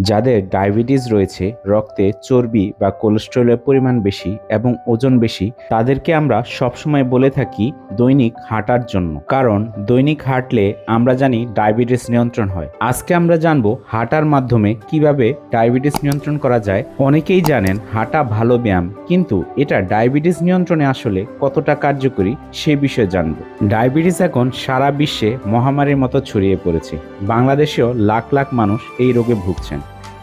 যাদের ডায়াবেটিস রয়েছে, রক্তে চর্বি বা কোলেস্টেরলের পরিমাণ বেশি এবং ওজন বেশি, তাদেরকে আমরা সবসময় বলে থাকি দৈনিক হাঁটার জন্য। কারণ দৈনিক হাঁটলে আমরা জানি ডায়াবেটিস নিয়ন্ত্রণ হয়। আজকে আমরা জানব হাঁটার মাধ্যমে কীভাবে ডায়াবেটিস নিয়ন্ত্রণ করা যায়। অনেকেই জানেন হাঁটা ভালো ব্যায়াম, কিন্তু এটা ডায়াবেটিস নিয়ন্ত্রণে আসলে কতটা কার্যকরী সে বিষয়ে জানব। ডায়াবেটিস এখন সারা বিশ্বে মহামারীর মতো ছড়িয়ে পড়েছে। বাংলাদেশেও লাখ লাখ মানুষ এই রোগে ভুগছেন।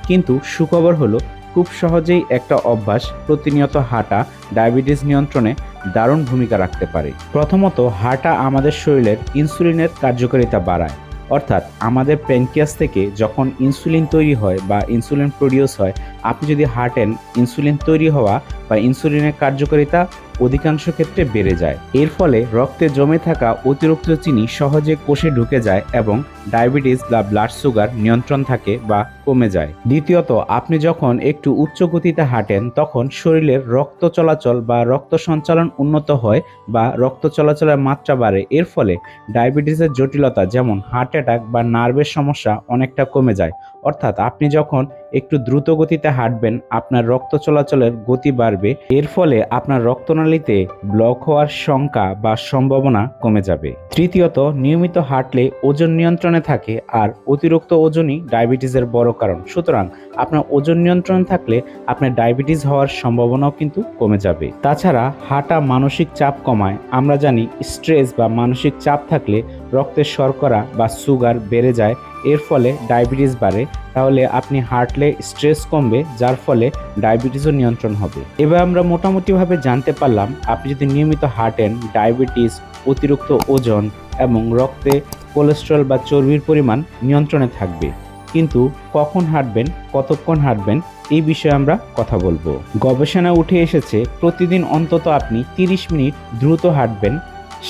কিন্তু সুখবর হলো, খুব সহজেই একটা অভ্যাস প্রতিনিয়ত হাঁটা ডায়াবেটিস নিয়ন্ত্রণে দারুণ ভূমিকা রাখতে পারে। প্রথমত, হাঁটা আমাদের শরীরের ইনসুলিনের কার্যকারিতা বাড়ায়। অর্থাৎ, আমাদের প্যানকিয়াস থেকে যখন ইনসুলিন তৈরি হয় বা ইনসুলিন প্রডিউস হয়, আপনি যদি হাঁটেন, ইনসুলিন তৈরি হওয়া বা ইনসুলিনের কার্যকারিতা অধিকাংশ ক্ষেত্রে বেড়ে যায়। এর ফলে রক্তে জমে থাকা অতিরিক্ত চিনি সহজে কোষে ঢুকে যায় এবং ডায়াবেটিস বা ব্লাড সুগার নিয়ন্ত্রণ থাকে বা কমে যায়। দ্বিতীয়ত, আপনি যখন একটু উচ্চ গতিতে হাঁটেন, তখন শরীরের রক্ত চলাচল বা রক্ত সঞ্চালন উন্নত হয় বা রক্ত চলাচলের মাত্রা বাড়ে। এর ফলে ডায়াবেটিসের জটিলতা যেমন হার্ট অ্যাটাক বা নার্ভের সমস্যা অনেকটা কমে যায়। অর্থাৎ, আপনি যখন একটু দ্রুত গতিতে হাঁটবেন, আপনার রক্ত চলাচলের গতি বাড়বে। এর ফলে আপনার রক্তনালীতে ব্লক হওয়ার শঙ্কা বা সম্ভাবনা কমে যাবে। তৃতীয়ত, নিয়মিত হাঁটলে ওজন নিয়ন্ত্রণে থাকে আর অতিরিক্ত ওজনই ডায়াবেটিসের বড় কারণ। সুতরাং আপনার ওজন নিয়ন্ত্রণ থাকলে আপনার ডায়াবেটিস হওয়ার সম্ভাবনাও কিন্তু কমে যাবে। তাছাড়া হাঁটা মানসিক চাপ কমায়। আমরা জানি স্ট্রেস বা মানসিক চাপ থাকলে রক্তের শর্করা বা সুগার বেড়ে যায়। এর ফলে ডায়াবেটিস বাড়ে তাহলে আপনি হাঁটলে স্ট্রেস কমবে, যার ফলে ডায়াবেটিসও নিয়ন্ত্রণ হবে। এবার আমরা মোটামুটিভাবে জানতে পারলাম, আপনি যদি নিয়মিত হাঁটেন ডায়াবেটিস, অতিরিক্ত ওজন এবং রক্তে কোলেস্ট্রল বা চর্বির পরিমাণ নিয়ন্ত্রণে থাকবে, কিন্তু কখন হাঁটবেন, কতক্ষণ হাঁটবেন, এই বিষয়ে আমরা কথা বলব। গবেষণা উঠে এসেছে, প্রতিদিন অন্তত আপনি 30 মিনিট দ্রুত হাঁটবেন,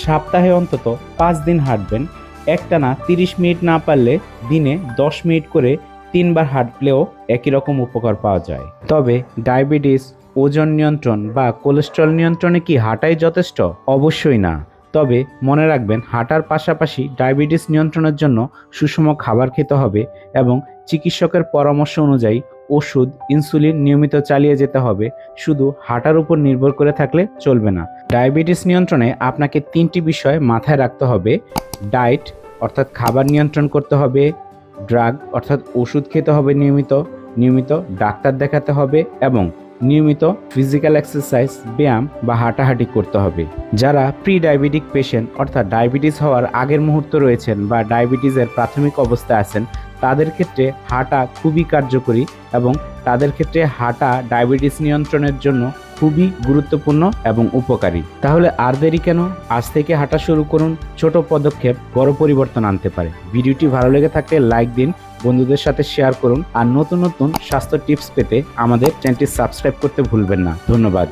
সপ্তাহে অন্তত পাঁচ দিন হাঁটবেন, একটানা 30 মিনিট না পারলে দিনে 10 মিনিট করে তিনবার হাঁটলেও একই রকম উপকার পাওয়া যায়। তবে ডায়াবেটিস, ওজন নিয়ন্ত্রণ বা কোলেস্ট্রল নিয়ন্ত্রণে কি হাঁটাই যথেষ্ট? অবশ্যই না। তবে মনে রাখবেন, হাঁটার পাশাপাশি ডায়াবেটিস নিয়ন্ত্রণের জন্য সুষম খাবার খেতে হবে এবং চিকিৎসকের পরামর্শ অনুযায়ী ওষুধ, ইনসুলিন নিয়মিত চালিয়ে যেতে হবে। শুধু হাঁটার উপর নির্ভর করে থাকলে চলবে না। ডায়াবেটিস নিয়ন্ত্রণে আপনাকে তিনটি বিষয় মাথায় রাখতে হবে। ডায়েট, অর্থাৎ খাবার নিয়ন্ত্রণ করতে হবে ড্রাগ অর্থাৎ ওষুধ খেতে হবে নিয়মিত নিয়মিত ডাক্তার দেখাতে হবে এবং নিয়মিত ফিজিক্যাল এক্সারসাইজ ব্যায়াম বা হাঁটাহাঁটি করতে হবে। যারা প্রি ডায়াবেটিক পেশেন্ট অর্থাৎ ডায়াবেটিস হওয়ার আগের মুহূর্ত রয়েছেন বা ডায়াবেটিসের প্রাথমিক অবস্থায় আছেন, তাদের ক্ষেত্রে হাঁটা খুবই কার্যকরী এবং তাদের ক্ষেত্রে হাঁটা ডায়াবেটিস নিয়ন্ত্রণের জন্য খুবই গুরুত্বপূর্ণ এবং উপকারী। তাহলে আর দেরি কেন? আজ থেকে হাঁটা শুরু করুন, ছোট পদক্ষেপ বড় পরিবর্তন আনতে পারে। ভিডিওটি ভালো লেগে থাকলে লাইক দিন, বন্ধুদের সাথে শেয়ার করুন, আর নতুন নতুন স্বাস্থ্য টিপস পেতে আমাদের চ্যানেলটি সাবস্ক্রাইব করতে ভুলবেন না। ধন্যবাদ।